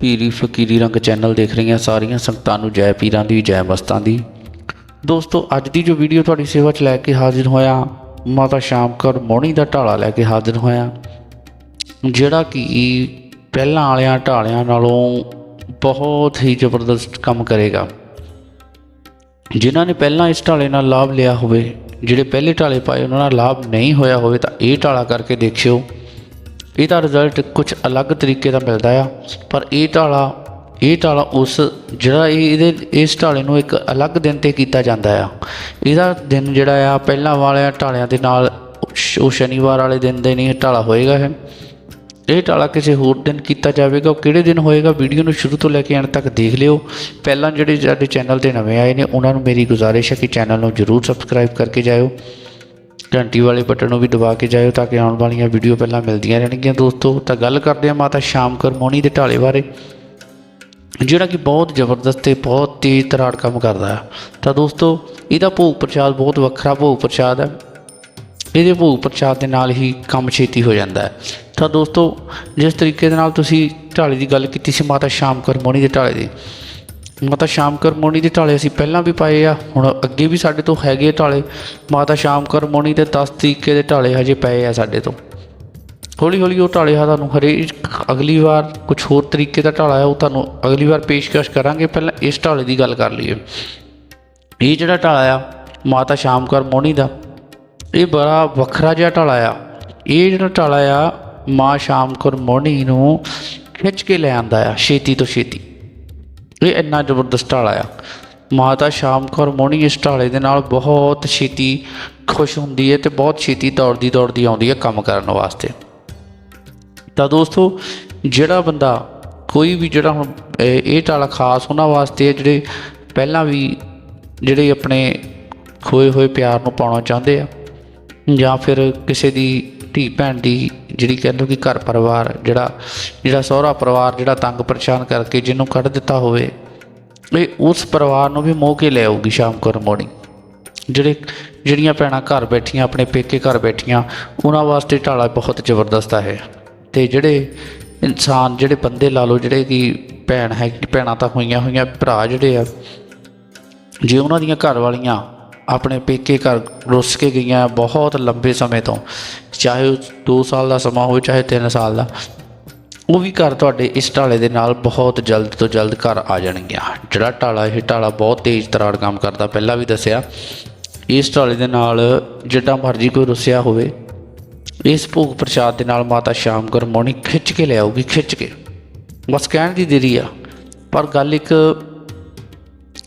ਪੀਰੀ ਫਕੀਰੀ ਰੰਗ ਚੈਨਲ ਦੇਖ ਰਹੀਆਂ ਸਾਰੀਆਂ ਸੰਗਤਾਂ ਨੂੰ ਜੈ ਪੀਰਾਂ ਦੀ, ਜੈ ਮਸਤਾਂ ਦੀ। ਦੋਸਤੋ, ਅੱਜ ਦੀ ਜੋ ਵੀਡੀਓ ਤੁਹਾਡੀ ਸੇਵਾ 'ਚ ਲੈ ਕੇ ਹਾਜ਼ਰ ਹੋਇਆ, ਮਾਤਾ ਸ਼ਾਮਕਰ ਮੋਹਣੀ ਦਾ ਢਾਲਾ ਲੈ ਕੇ ਹਾਜ਼ਰ ਹੋਇਆ, ਜਿਹੜਾ ਕਿ ਪਹਿਲਾਂ ਵਾਲਿਆਂ ਢਾਲਿਆਂ ਨਾਲੋਂ ਬਹੁਤ ਹੀ ਜ਼ਬਰਦਸਤ ਕੰਮ ਕਰੇਗਾ। ਜਿਨ੍ਹਾਂ ਨੇ ਪਹਿਲਾਂ ਇਸ ਢਾਲੇ ਨਾਲ ਲਾਭ ਲਿਆ ਹੋਵੇ ਜਿਹੜੇ ਪਹਿਲੇ ਢਾਲੇ ਪਾਏ, ਉਹਨਾਂ ਨਾਲ ਲਾਭ ਨਹੀਂ ਹੋਇਆ ਹੋਵੇ ਤਾਂ ਇਹ ਢਾਲਾ ਕਰਕੇ ਦੇਖਿਓ। ਇਹਦਾ ਰਿਜ਼ਲਟ ਕੁਝ ਅਲੱਗ ਤਰੀਕੇ ਦਾ ਮਿਲਦਾ ਆ। ਪਰ ਇਹ ਢਾਲਾ ਇਹ ਢਾਲਾ ਉਸ, ਜਿਹੜਾ ਇਹ, ਇਹਦੇ, ਇਸ ਢਾਲੇ ਨੂੰ ਇੱਕ ਅਲੱਗ ਦਿਨ ਤੇ ਕੀਤਾ ਜਾਂਦਾ ਆ। ਇਹਦਾ ਦਿਨ ਜਿਹੜਾ ਆ, ਪਹਿਲਾਂ ਵਾਲਿਆਂ ਢਾਲਿਆਂ ਦੇ ਨਾਲ ਸ਼- ਉਹ ਸ਼ਨੀਵਾਰ ਵਾਲੇ ਦਿਨ ਦੇ ਨਹੀਂ ਢਾਲਾ ਹੋਏਗਾ ਇਹ। ਇਹ ਟਾਲਾ ਕਿਸੇ ਹੋਰ ਦਿਨ ਕੀਤਾ ਜਾਵੇਗਾ, ਉਹ ਕਿਹੜੇ ਦਿਨ ਹੋਏਗਾ, ਵੀਡੀਓ ਨੂੰ ਸ਼ੁਰੂ ਤੋਂ ਲੈ ਕੇ ਅੰਤ ਤੱਕ ਦੇਖ ਲਿਓ। ਪਹਿਲਾਂ ਜਿਹੜੇ ਸਾਡੇ ਚੈਨਲ ਤੇ ਨਵੇਂ ਆਏ ਨੇ, ਉਹਨਾਂ ਨੂੰ ਮੇਰੀ ਗੁਜ਼ਾਰਿਸ਼ ਹੈ ਕਿ ਚੈਨਲ ਨੂੰ ਜਰੂਰ ਸਬਸਕ੍ਰਾਈਬ ਕਰਕੇ ਜਾਇਓ। ਘੰਟੀ ਵਾਲੇ ਬਟਨ ਨੂੰ ਵੀ ਦਬਾ ਕੇ ਜਾਇਓ ਤਾਂ ਕਿ ਆਉਣ ਵਾਲੀਆਂ ਵੀਡੀਓ ਪਹਿਲਾਂ ਮਿਲਦੀਆਂ ਰਹਿਣਗੀਆਂ। ਦੋਸਤੋ, ਤਾਂ ਗੱਲ ਕਰਦੇ ਹਾਂ ਮਾਤਾ ਸ਼ਾਮ ਮੋਹਣੀ ਦੇ ਢਾਲੇ ਬਾਰੇ, ਜਿਹੜਾ ਕਿ ਬਹੁਤ ਜ਼ਬਰਦਸਤ ਤੇ ਬਹੁਤ ਤੇਜ਼ ਤਰਾੜ ਕੰਮ ਕਰਦਾ ਹੈ। ਤਾਂ ਦੋਸਤੋ, ਇਹਦਾ ਭੋਗ ਪ੍ਰਸ਼ਾਦ ਬਹੁਤ ਵੱਖਰਾ ਭੋਗ ਪ੍ਰਸ਼ਾਦ ਹੈ। ਇਹਦੇ ਭੋਗ ਪ੍ਰਸ਼ਾਦ ਦੇ ਨਾਲ ਹੀ ਕੰਮ ਛੇਤੀ ਹੋ ਜਾਂਦਾ ਹੈ। ਤਾਂ ਦੋਸਤੋ, ਜਿਸ ਤਰੀਕੇ ਦੇ ਨਾਲ ਤੁਸੀਂ ਢਾਲੇ ਦੀ ਗੱਲ ਕੀਤੀ ਸੀ, ਮਾਤਾ ਸ਼ਾਮ ਮੋਹਣੀ ਦੇ ਢਾਲੇ ਦੀ। ਮਾਤਾ ਸ਼ਾਮਕਰ ਮੋਹਣੀ ਦੇ ਢਾਲੇ ਅਸੀਂ ਪਹਿਲਾਂ ਵੀ ਪਾਏ ਆ, ਹੁਣ ਅੱਗੇ ਵੀ ਸਾਡੇ ਤੋਂ ਹੈਗੇ ਢਾਲੇ। ਮਾਤਾ ਸ਼ਾਮਕਰ ਮੋਹਣੀ ਦੇ 10 ਤਰੀਕੇ ਦੇ ਢਾਲੇ ਹਜੇ ਪਏ ਆ ਸਾਡੇ ਤੋਂ। ਹੌਲੀ ਹੌਲੀ ਉਹ ਢਾਲੇ ਆ ਤੁਹਾਨੂੰ ਹਰੇਕ ਅਗਲੀ ਵਾਰ ਕੁਝ ਹੋਰ ਤਰੀਕੇ ਦਾ ਢਾਲਾ ਹੈ ਉਹ ਤੁਹਾਨੂੰ ਅਗਲੀ ਵਾਰ ਪੇਸ਼ਕਸ਼ ਕਰਾਂਗੇ। ਪਹਿਲਾਂ ਇਸ ਢਾਲੇ ਦੀ ਗੱਲ ਕਰ ਲਈਏ। ਇਹ ਜਿਹੜਾ ਢਾਲਾ ਆ, ਮਾਤਾ ਸ਼ਾਮਕਰ ਮੋਹਣੀ ਦਾ, ਇਹ ਬੜਾ ਵੱਖਰਾ ਜਿਹਾ ਢਾਲਾ ਆ। ਇਹ ਜਿਹੜਾ ਢਾਲਾ ਆ ਮਾਂ ਸ਼ਾਮਕਰ ਮੋਹਣੀ ਨੂੰ ਖਿੱਚ ਕੇ ਲੈ ਆਂਦਾ ਆ, ਛੇਤੀ ਤੋਂ ਛੇਤੀ। ਇਹ ਇੰਨਾ ਜ਼ਬਰਦਸਤ ਢਾਲਾ ਆ। ਮਾਤਾ ਸ਼ਾਮ ਕੌਰ ਮੋਹਣੀ ਇਸ ਢਾਲੇ ਦੇ ਨਾਲ ਬਹੁਤ ਛੇਤੀ ਖੁਸ਼ ਹੁੰਦੀ ਹੈ ਤੇ ਬਹੁਤ ਛੇਤੀ ਦੌੜਦੀ ਦੌੜਦੀ ਆਉਂਦੀ ਹੈ ਕੰਮ ਕਰਨ ਵਾਸਤੇ। ਤਾਂ ਦੋਸਤੋ, ਜਿਹੜਾ ਬੰਦਾ ਕੋਈ ਵੀ ਜਿਹੜਾ ਹੁਣ ਇਹ ਇਹ ਢਾਲਾ ਖਾਸ ਉਹਨਾਂ ਵਾਸਤੇ ਹੈ ਜਿਹੜੇ ਪਹਿਲਾਂ ਵੀ ਜਿਹੜੇ ਆਪਣੇ ਖੋਏ ਹੋਏ ਪਿਆਰ ਨੂੰ ਪਾਉਣਾ ਚਾਹੁੰਦੇ ਆ ਜਾਂ ਫਿਰ ਕਿਸੇ ਦੀ ਧੀ ਭੈਣ ਦੀ ਜਿਹੜੀ ਕਹਿੰਦੇ ਕਿ ਘਰ ਪਰਿਵਾਰ, ਜਿਹੜਾ ਜਿਹੜਾ ਸਹੁਰਾ ਪਰਿਵਾਰ, ਜਿਹੜਾ ਤੰਗ ਪਰੇਸ਼ਾਨ ਕਰਕੇ ਜਿਹਨੂੰ ਕੱਢ ਦਿੱਤਾ ਹੋਵੇ, ਇਹ ਉਸ ਪਰਿਵਾਰ ਨੂੰ ਵੀ ਮੋਹ ਕੇ ਲੈ ਆਊਗੀ ਸ਼ਾਮ ਕੋਰ ਮੋਰਨਿੰਗ ਜਿਹੜੇ, ਜਿਹੜੀਆਂ ਭੈਣਾਂ ਘਰ ਬੈਠੀਆਂ, ਆਪਣੇ ਪੇਕੇ ਘਰ ਬੈਠੀਆਂ, ਉਹਨਾਂ ਵਾਸਤੇ ਢਾਲਾ ਬਹੁਤ ਜ਼ਬਰਦਸਤ ਹੈ। ਤੇ ਜਿਹੜੇ ਇਨਸਾਨ, ਜਿਹੜੇ ਬੰਦੇ ਲਾ ਲਓ, ਜਿਹੜੇ ਕਿ ਭੈਣ ਹੈ, ਭੈਣਾਂ ਤਾਂ ਹੋਈਆਂ ਹੋਈਆਂ, ਭਰਾ ਜਿਹੜੇ ਆ, ਜੇ ਉਹਨਾਂ ਦੀਆਂ ਘਰ ਵਾਲੀਆਂ ਆਪਣੇ ਪੇਕੇ ਘਰ ਰੁੱਸ ਕੇ ਗਈਆਂ ਬਹੁਤ ਲੰਬੇ ਸਮੇਂ ਤੋਂ। ਚਾਹੇ 2 ਸਾਲ ਦਾ ਸਮਾਂ ਹੋਵੇ, ਚਾਹੇ 3 ਸਾਲ ਦਾ। ਉਹ ਵੀ ਘਰ ਤੁਹਾਡੇ ਇਸ ਢਾਲੇ ਦੇ ਨਾਲ ਬਹੁਤ ਜਲਦ ਤੋਂ ਜਲਦ ਘਰ ਆ ਜਾਣਗੀਆਂ। ਜਿਹੜਾ ਢਾਲਾ, ਇਹ ਢਾਲਾ ਬਹੁਤ ਤੇਜ਼ ਤਰਾੜ ਕੰਮ ਕਰਦਾ, ਪਹਿਲਾਂ ਵੀ ਦੱਸਿਆ। ਇਸ ਢਾਲੇ ਦੇ ਨਾਲ ਜਿੱਡਾ ਮਰਜ਼ੀ ਕੋਈ ਰੁੱਸਿਆ ਹੋਵੇ, ਇਸ ਭੋਗ ਪ੍ਰਸ਼ਾਦ ਦੇ ਨਾਲ ਮਾਤਾ ਸ਼ਾਮਗਰ ਮੋਣੀ ਖਿੱਚ ਕੇ ਲਿਆਊਗੀ, ਖਿੱਚ ਕੇ। ਬਸ ਕਹਿਣ ਦੀ ਦੇਰੀ ਆ। ਪਰ ਗੱਲ ਇੱਕ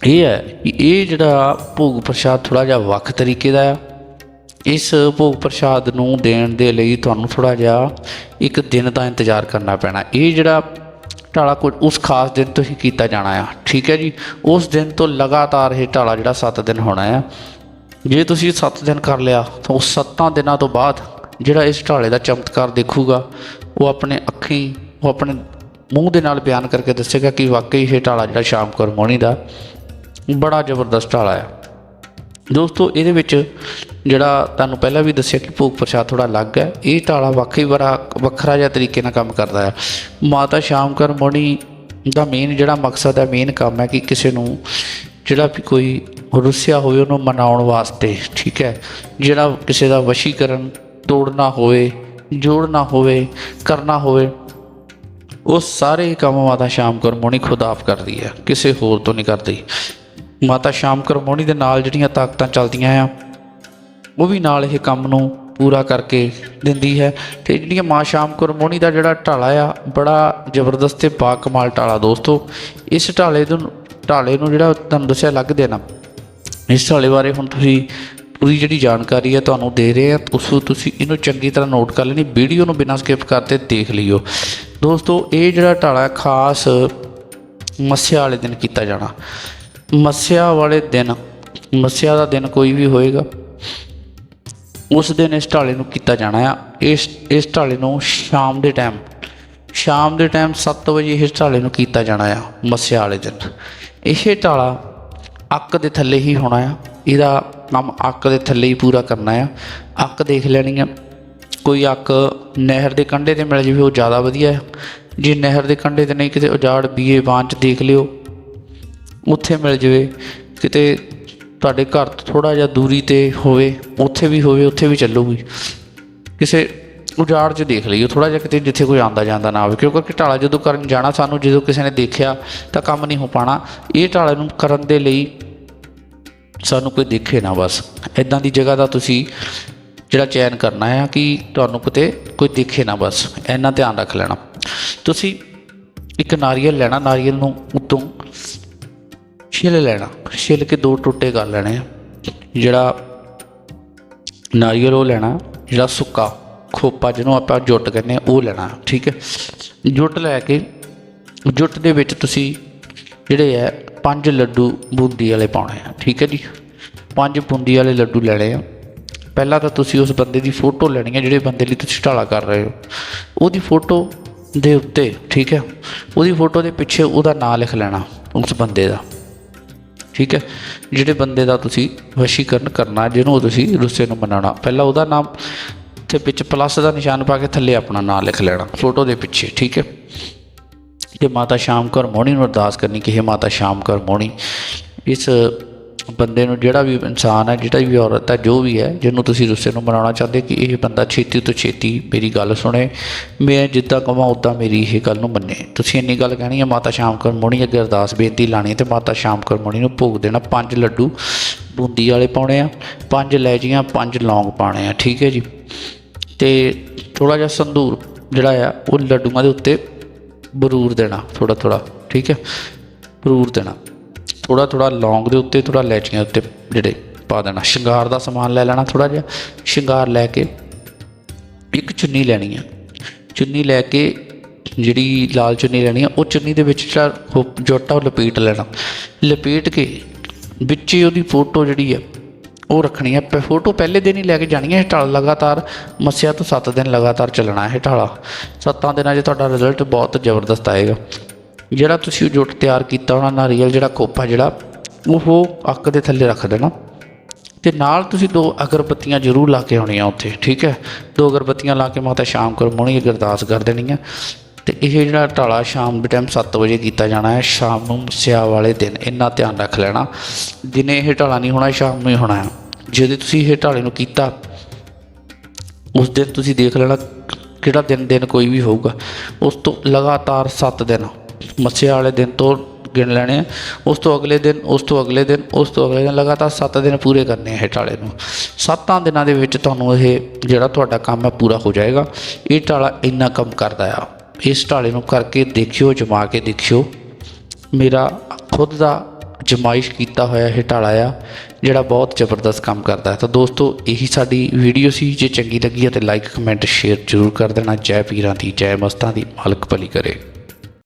ਇਹ ਹੈ ਕਿ ਇਹ ਜਿਹੜਾ ਭੋਗ ਪ੍ਰਸ਼ਾਦ ਥੋੜਾ ਜਿਹਾ ਵੱਖ ਤਰੀਕੇ ਦਾ ਆ। ਇਸ ਭੋਗ ਪ੍ਰਸ਼ਾਦ ਨੂੰ ਦੇਣ ਦੇ ਲਈ ਤੁਹਾਨੂੰ ਥੋੜਾ ਜਿਹਾ ਇੱਕ ਦਿਨ ਦਾ ਇੰਤਜ਼ਾਰ ਕਰਨਾ ਪੈਣਾ। ਇਹ ਜਿਹੜਾ ਢਾਲਾ ਕੋਈ ਉਸ ਖਾਸ ਦਿਨ ਤੋਂ ਹੀ ਕੀਤਾ ਜਾਣਾ ਆ। ਠੀਕ ਹੈ ਜੀ? ਉਸ ਦਿਨ ਤੋਂ ਲਗਾਤਾਰ ਇਹ ਢਾਲਾ ਜਿਹੜਾ 7 ਦਿਨ ਹੋਣਾ ਆ। ਜੇ ਤੁਸੀਂ 7 ਦਿਨ ਕਰ ਲਿਆ, ਤਾਂ ਉਸ 7 ਦਿਨਾਂ ਤੋਂ ਬਾਅਦ ਜਿਹੜਾ ਇਸ ਢਾਲੇ ਦਾ ਚਮਤਕਾਰ ਦੇਖੂਗਾ, ਉਹ ਆਪਣੇ ਅੱਖੀਂ, ਉਹ ਆਪਣੇ ਮੂੰਹ ਦੇ ਨਾਲ ਬਿਆਨ ਕਰਕੇ ਦੱਸੇਗਾ ਕਿ ਵਾਕਈ ਇਹ ਢਾਲਾ ਜਿਹੜਾ ਸ਼ਾਮ ਕੌਰ ਮੋਹਣੀ ਦਾ ਬੜਾ ਜ਼ਬਰਦਸਤ ਢਾਲਾ ਹੈ ਦੋਸਤੋ, ਇਹਦੇ ਵਿੱਚ ਜਿਹੜਾ ਤੁਹਾਨੂੰ ਪਹਿਲਾਂ ਵੀ ਦੱਸਿਆ ਕਿ ਭੋਗ ਪ੍ਰਸ਼ਾਦ ਥੋੜਾ ਅਲੱਗ ਹੈ, ਇਹ ਢਾਲਾ ਵਾਕਈ ਬੜਾ ਵੱਖਰਾ ਜਿਹਾ ਤਰੀਕੇ ਨਾਲ ਕੰਮ ਕਰਦਾ ਹੈ ਮਾਤਾ ਸ਼ਾਮਕਰ ਮੋਣੀ ਦਾ ਮੇਨ ਜਿਹੜਾ ਮਕਸਦ ਹੈ ਮੇਨ ਕੰਮ ਹੈ ਕਿ ਕਿਸੇ ਨੂੰ ਜਿਹੜਾ ਵੀ ਕੋਈ ਰੁੱਸਿਆ ਹੋਵੇ, ਉਹਨੂੰ ਮਨਾਉਣ ਵਾਸਤੇ, ਠੀਕ ਹੈ? ਜਿਹੜਾ ਕਿਸੇ ਦਾ ਵਸ਼ੀਕਰਨ ਤੋੜਨਾ ਹੋਵੇ, ਜੋੜਨਾ ਹੋਵੇ, ਕਰਨਾ ਹੋਵੇ, ਉਹ ਸਾਰੇ ਕੰਮ ਮਾਤਾ ਸ਼ਾਮ ਮੋਣੀ ਖੁਦ ਆਪ ਕਰਦੀ ਹੈ, ਕਿਸੇ ਹੋਰ ਤੋਂ ਨਹੀਂ ਕਰਦੀ। ਮਾਤਾ ਸ਼ਾਮ ਮੋਣੀ ਦੇ ਨਾਲ ਜਿਹੜੀਆਂ ਤਾਕਤਾਂ ਚੱਲਦੀਆਂ ਆ, ਉਹ ਵੀ ਨਾਲ ਇਹ ਕੰਮ ਨੂੰ ਪੂਰਾ ਕਰਕੇ ਦਿੰਦੀ ਹੈ। ਤੇ ਜਿਹੜੀਆਂ ਮਾਂ ਸ਼ਾਮ ਮੋਣੀ ਦਾ ਜਿਹੜਾ ਢਾਲਾ ਆ, ਬੜਾ ਜ਼ਬਰਦਸਤ ਤੇ ਬਾ ਕਮਾਲ ਢਾਲਾ ਦੋਸਤੋ, ਇਸ ਢਾਲੇ ਨੂੰ ਢਾਲੇ ਨੂੰ ਜਿਹੜਾ ਤੁਹਾਨੂੰ ਦੱਸਿਆ ਲੱਗ ਦੇਣਾ ਇਸ ਢਾਲੇ ਬਾਰੇ ਹੁਣ ਤੁਸੀਂ ਪੂਰੀ ਜਿਹੜੀ ਜਾਣਕਾਰੀ ਹੈ ਤੁਹਾਨੂੰ ਦੇ ਰਹੇ ਆ, ਉਸ ਨੂੰ ਤੁਸੀਂ ਇਹਨੂੰ ਚੰਗੀ ਤਰ੍ਹਾਂ ਨੋਟ ਕਰ ਲੈਣੀ, ਵੀਡੀਓ ਨੂੰ ਬਿਨਾਂ ਸਕਿਪ ਕਰਤੇ ਦੇਖ ਲਿਓ। ਦੋਸਤੋ, ਇਹ ਜਿਹੜਾ ਢਾਲਾ ਖਾਸ ਮੱਸਿਆ ਵਾਲੇ ਦਿਨ ਕੀਤਾ ਜਾਣਾ। ਮੱਸਿਆ ਵਾਲੇ ਦਿਨ, ਮੱਸਿਆ ਦਾ ਦਿਨ ਕੋਈ ਵੀ ਹੋਏਗਾ, ਉਸ ਦਿਨ ਇਸ ਢਾਲੇ ਨੂੰ ਕੀਤਾ ਜਾਣਾ ਆ। ਇਸ ਇਸ ਢਾਲੇ ਨੂੰ ਸ਼ਾਮ ਦੇ ਟਾਈਮ ਸ਼ਾਮ ਦੇ ਟਾਈਮ 7 ਵਜੇ ਇਸ ਢਾਲੇ ਨੂੰ ਕੀਤਾ ਜਾਣਾ ਆ, ਮੱਸਿਆ ਵਾਲੇ ਦਿਨ। ਇਹ ਢਾਲਾ ਅੱਕ ਦੇ ਥੱਲੇ ਹੀ ਹੋਣਾ ਆ। ਇਹਦਾ ਕੰਮ ਅੱਕ ਦੇ ਥੱਲੇ ਹੀ ਪੂਰਾ ਕਰਨਾ ਆ। ਅੱਕ ਦੇਖ ਲੈਣੀ ਆ। ਕੋਈ ਅੱਕ ਨਹਿਰ ਦੇ ਕੰਢੇ ਤੇ ਮਿਲ ਜਾਵੇ, ਉਹ ਜ਼ਿਆਦਾ ਵਧੀਆ ਹੈ ਜੇ ਨਹਿਰ ਦੇ ਕੰਢੇ ਤੇ ਨਹੀਂ ਕਿਤੇ ਉਜਾੜ, ਬੀਏ ਬਾਂਝ 'ਚ ਦੇਖ ਲਿਓ। ਉੱਥੇ ਮਿਲ ਜਾਵੇ, ਕਿਤੇ ਤੁਹਾਡੇ ਘਰ ਤੋਂ ਥੋੜਾ ਜਿਹਾ ਦੂਰੀ ਤੇ ਹੋਵੇ, ਉੱਥੇ ਵੀ ਹੋਵੇ, ਉੱਥੇ ਵੀ ਚੱਲੂਗੀ। ਕਿਸੇ ਉਜਾੜ 'ਚ ਦੇਖ ਲਈਓ ਥੋੜਾ ਜਿਹਾ ਕਿਤੇ ਜਿੱਥੇ ਕੋਈ ਆਂਦਾ ਜਾਂਦਾ ਨਾ ਹੋਵੇ, ਕਿਉਂਕਿ ਢਾਲਾ ਜਦੋਂ ਕਰਨ ਜਾਣਾ ਸਾਨੂੰ, ਜਦੋਂ ਕਿਸੇ ਨੇ ਦੇਖਿਆ ਤਾਂ ਕੰਮ ਨਹੀਂ ਹੋ ਪਾਣਾ। ਇਹ ਢਾਲੇ ਨੂੰ ਕਰਨ ਦੇ ਲਈ ਸਾਨੂੰ ਕੋਈ ਦੇਖੇ ਨਾ ਬਸ। ਇਦਾਂ ਦੀ ਜਗ੍ਹਾ ਦਾ ਤੁਸੀਂ ਜਿਹੜਾ ਚੈਨ ਕਰਨਾ ਹੈ ਕਿ ਤੁਹਾਨੂੰ ਕਿਤੇ ਕੋਈ ਦੇਖੇ ਨਾ ਬਸ। ਇੰਨਾ ਧਿਆਨ ਰੱਖ ਲੈਣਾ। ਤੁਸੀਂ ਇੱਕ ਨਾਰੀਅਲ ਲੈਣਾ, ਨਾਰੀਅਲ ਨੂੰ ਉਤੋਂ ਛਿੱਲ ਲੈਣਾ। ਛਿੱਲ ਕੇ ਦੋ ਟੁੱਟੇ ਕਰ ਲੈਣੇ ਆ। ਜਿਹੜਾ ਨਾਰੀਅਲ ਉਹ ਲੈਣਾ, ਜਿਹੜਾ ਸੁੱਕਾ ਖੋਪਾ ਜਿਹਨੂੰ ਆਪਾਂ ਜੁੱਟ ਕਹਿੰਦੇ ਆ, ਉਹ ਲੈਣਾ, ਠੀਕ ਹੈ। ਜੁੱਟ ਲੈ ਕੇ, ਜੁੱਟ ਦੇ ਵਿੱਚ ਤੁਸੀਂ ਜਿਹੜੇ ਹੈ ਪੰਜ ਲੱਡੂ ਬੂੰਦੀ ਵਾਲੇ ਪਾਉਣੇ ਆ, ਠੀਕ ਹੈ ਜੀ। ਪੰਜ ਬੂੰਦੀ ਵਾਲੇ ਲੱਡੂ ਲੈਣੇ ਆ। ਪਹਿਲਾਂ ਤਾਂ ਤੁਸੀਂ ਉਸ ਬੰਦੇ ਦੀ ਫੋਟੋ ਲੈਣੀ ਹੈ ਜਿਹੜੇ ਬੰਦੇ ਲਈ ਤੁਸੀਂ ਢਾਲਾ ਕਰ ਰਹੇ ਹੋ। ਉਹਦੀ ਫੋਟੋ ਦੇ ਉੱਤੇ, ਠੀਕ ਹੈ। ਉਹਦੀ ਫੋਟੋ ਦੇ ਪਿੱਛੇ ਉਹਦਾ ਨਾਂ ਲਿਖ ਲੈਣਾ, ਉਸ ਬੰਦੇ ਦਾ। ਠੀਕ ਹੈ? ਜਿਹੜੇ ਬੰਦੇ ਦਾ ਤੁਸੀਂ ਵਸ਼ੀਕਰਨ ਕਰਨਾ, ਜਿਹਨੂੰ ਤੁਸੀਂ ਰੁੱਸੇ ਨੂੰ ਮਨਾਉਣਾ। ਪਹਿਲਾਂ ਉਹਦਾ ਨਾਮ ਤੇ ਵਿੱਚ ਪਲੱਸ ਦਾ ਨਿਸ਼ਾਨ ਪਾ ਕੇ ਥੱਲੇ ਆਪਣਾ ਨਾਮ ਲਿਖ ਲੈਣਾ ਫੋਟੋ ਦੇ ਪਿੱਛੇ, ਠੀਕ ਹੈ? ਤੇ ਮਾਤਾ ਸ਼ਾਮ ਕਰ ਮੋਣੀ ਨੂੰ ਅਰਦਾਸ ਕਰਨੀ ਕਿ ਇਹ ਮਾਤਾ ਸ਼ਾਮ ਕੌਰ ਮੋਣੀ ਇਸ ਬੰਦੇ ਨੂੰ ਜਿਹੜਾ ਵੀ ਇਨਸਾਨ ਹੈ, ਜਿਹੜਾ ਵੀ ਔਰਤ ਹੈ, ਜੋ ਵੀ ਹੈ, ਜਿਹਨੂੰ ਤੁਸੀਂ ਰੁੱਸੇ ਨੂੰ ਮਨਾਉਣਾ ਚਾਹੁੰਦੇ ਕਿ ਇਹ ਬੰਦਾ ਛੇਤੀ ਤੋਂ ਛੇਤੀ ਮੇਰੀ ਗੱਲ ਸੁਣੇ, ਮੈਂ ਜਿੱਦਾਂ ਕਵਾਂ ਉਦਾਂ ਮੇਰੀ ਇਹ ਗੱਲ ਨੂੰ ਮੰਨੇ। ਤੁਸੀਂ ਇੰਨੀ ਗੱਲ ਕਹਿਣੀ ਹੈ, ਮਾਤਾ ਸ਼ਾਮ ਕਰਮੋਣੀ ਅੱਗੇ ਅਰਦਾਸ ਬੇਨਤੀ ਲਾਣੀ ਹੈ ਤੇ ਮਾਤਾ ਸ਼ਾਮ ਕਰਮੋਣੀ ਨੂੰ ਭੋਗ ਦੇਣਾ। ਪੰਜ ਲੱਡੂ ਬੂੰਦੀ ਵਾਲੇ ਪਾਉਣੇ ਆ, ਪੰਜ ਇਲਾਇਚੀਆਂ ਪੰਜ ਲੌਂਗ ਪਾਉਣੇ ਆ, ਠੀਕ ਹੈ ਜੀ? ਤੇ ਥੋੜਾ ਜਿਹਾ ਸੰਧੂਰ ਜਿਹੜਾ ਆ, ਉਹ ਲੱਡੂਆਂ ਦੇ ਉੱਤੇ ਬਰੂਰ ਦੇਣਾ ਥੋੜਾ ਥੋੜਾ ਠੀਕ ਹੈ? ਬਰੂਰ ਦੇਣਾ। ਥੋੜਾ ਥੋੜਾ ਲੌਂਗ ਦੇ ਉੱਤੇ ਥੋੜਾ ਲੈਚੀਆਂ ਉੱਤੇ ਜਿਹੜੇ ਪਾ ਦੇਣਾ। ਸ਼ਿੰਗਾਰ ਦਾ ਸਮਾਨ ਲੈ ਲੈਣਾ ਥੋੜਾ ਜਿਹਾ। ਸ਼ਿੰਗਾਰ ਲੈ ਕੇ ਇੱਕ ਚੁੰਨੀ ਲੈਣੀ ਆ। ਚੁੰਨੀ ਲੈ ਕੇ ਜਿਹੜੀ ਲਾਲ ਚੁੰਨੀ ਲੈਣੀ ਆ, ਉਹ ਚੁੰਨੀ ਦੇ ਵਿੱਚ ਜਿਹੜਾ ਜੋਟਾ, ਉਹ ਲਪੇਟ ਲੈਣਾ। ਲਪੇਟ ਕੇ ਵਿੱਚ ਹੀ ਉਹਦੀ ਫੋਟੋ ਜਿਹੜੀ ਆ, ਉਹ ਰੱਖਣੀ ਹੈ ਪ, ਫੋਟੋ ਪਹਿਲੇ ਦਿਨ ਹੀ ਲੈ ਕੇ ਜਾਣੀ ਹੈ ਇਹ ਢਾਲ ਲਗਾਤਾਰ। ਮੱਸਿਆ ਤੋਂ 7 ਦਿਨ ਲਗਾਤਾਰ ਚੱਲਣਾ ਹੈ ਇਹ ਢਾਲਾ। ਸੱਤਾਂ ਦਿਨਾਂ 'ਚ ਤੁਹਾਡਾ ਰਿਜ਼ਲਟ ਬਹੁਤ ਜ਼ਬਰਦਸਤ ਆਏਗਾ। ਜਿਹੜਾ ਤੁਸੀਂ ਉਹ ਜੁੱਟ ਤਿਆਰ ਕੀਤਾ, ਉਹਨਾਂ ਨਾਰੀਅਲ ਜਿਹੜਾ ਕੋਪਾ ਜਿਹੜਾ, ਉਹ ਅੱਕ ਦੇ ਥੱਲੇ ਰੱਖ ਦੇਣਾ। ਤੇ ਨਾਲ ਤੁਸੀਂ ਦੋ ਅਗਰਬੱਤੀਆਂ ਜ਼ਰੂਰ ਲਾ ਕੇ ਆਉਣੀਆਂ ਉੱਥੇ, ਠੀਕ ਹੈ? ਦੋ ਅਗਰਬੱਤੀਆਂ ਲਾ ਕੇ ਮਾਤਾ ਸ਼ਾਮ ਕਰ ਮੋਣੀ ਅਰਦਾਸ ਕਰ ਦੇਣੀ ਹੈ ਤੇ ਇਹ ਜਿਹੜਾ ਟਾਲਾ ਸ਼ਾਮ ਦੇ ਟਾਈਮ 7 ਵਜੇ ਕੀਤਾ ਜਾਣਾ ਹੈ, ਸ਼ਾਮ ਨੂੰ ਸਿਆ ਵਾਲੇ ਦਿਨ, ਇੰਨਾ ਧਿਆਨ ਰੱਖ ਲੈਣਾ। ਦਿਨੇ ਇਹ ਟਾਲਾ ਨਹੀਂ ਹੋਣਾ ਸ਼ਾਮ ਨੂੰ ਹੀ ਹੋਣਾ ਹੈ। ਜਦੋਂ ਤੁਸੀਂ ਇਹ ਟਾਲੇ ਨੂੰ ਕੀਤਾ, ਉਸ ਦਿਨ ਤੁਸੀਂ ਦੇਖ ਲੈਣਾ ਕਿਹੜਾ ਦਿਨ ਦਿਨ ਕੋਈ ਵੀ ਹੋਊਗਾ। ਉਸ ਤੋਂ ਲਗਾਤਾਰ 7 ਦਿਨ ਮੱਸਿਆ ਵਾਲੇ ਦਿਨ ਤੋਂ ਗਿਣ ਲੈਣੇ ਆ। ਉਸ ਤੋਂ ਅਗਲੇ ਦਿਨ, ਉਸ ਤੋਂ ਅਗਲੇ ਦਿਨ, ਉਸ ਤੋਂ ਅਗਲੇ ਦਿਨ ਲਗਾਤਾਰ 7 ਦਿਨ ਪੂਰੇ ਕਰਨੇ ਆ ਇਹ ਢਾਲੇ ਨੂੰ। 7 ਦਿਨਾਂ ਦੇ ਵਿੱਚ ਤੁਹਾਨੂੰ ਇਹ ਜਿਹੜਾ ਤੁਹਾਡਾ ਕੰਮ ਹੈ ਪੂਰਾ ਹੋ ਜਾਏਗਾ। ਇਹ ਟਾਲਾ ਇੰਨਾ ਕੰਮ ਕਰਦਾ ਆ। ਇਸ ਢਾਲੇ ਨੂੰ ਕਰਕੇ ਦੇਖਿਓ, ਜਮਾ ਕੇ ਦੇਖਿਓ। ਮੇਰਾ ਖੁਦ ਦਾ ਜਮਾਇਸ਼ ਕੀਤਾ ਹੋਇਆ ਇਹ ਟਾਲਾ ਆ, ਜਿਹੜਾ ਬਹੁਤ ਜ਼ਬਰਦਸਤ ਕੰਮ ਕਰਦਾ ਹੈ। ਤਾਂ ਦੋਸਤੋ, ਇਹੀ ਸਾਡੀ ਵੀਡੀਓ ਸੀ। ਜੇ ਚੰਗੀ ਲੱਗੀ ਹੈ ਤੇ ਲਾਈਕ ਕਮੈਂਟ ਸ਼ੇਅਰ ਜ਼ਰੂਰ ਕਰ ਦੇਣਾ। ਜੈ ਪੀਰਾਂ ਦੀ, ਜੈ ਮਸਤਾਂ ਦੀ ਮਾਲਕ ਭਲੀ ਕਰੇ।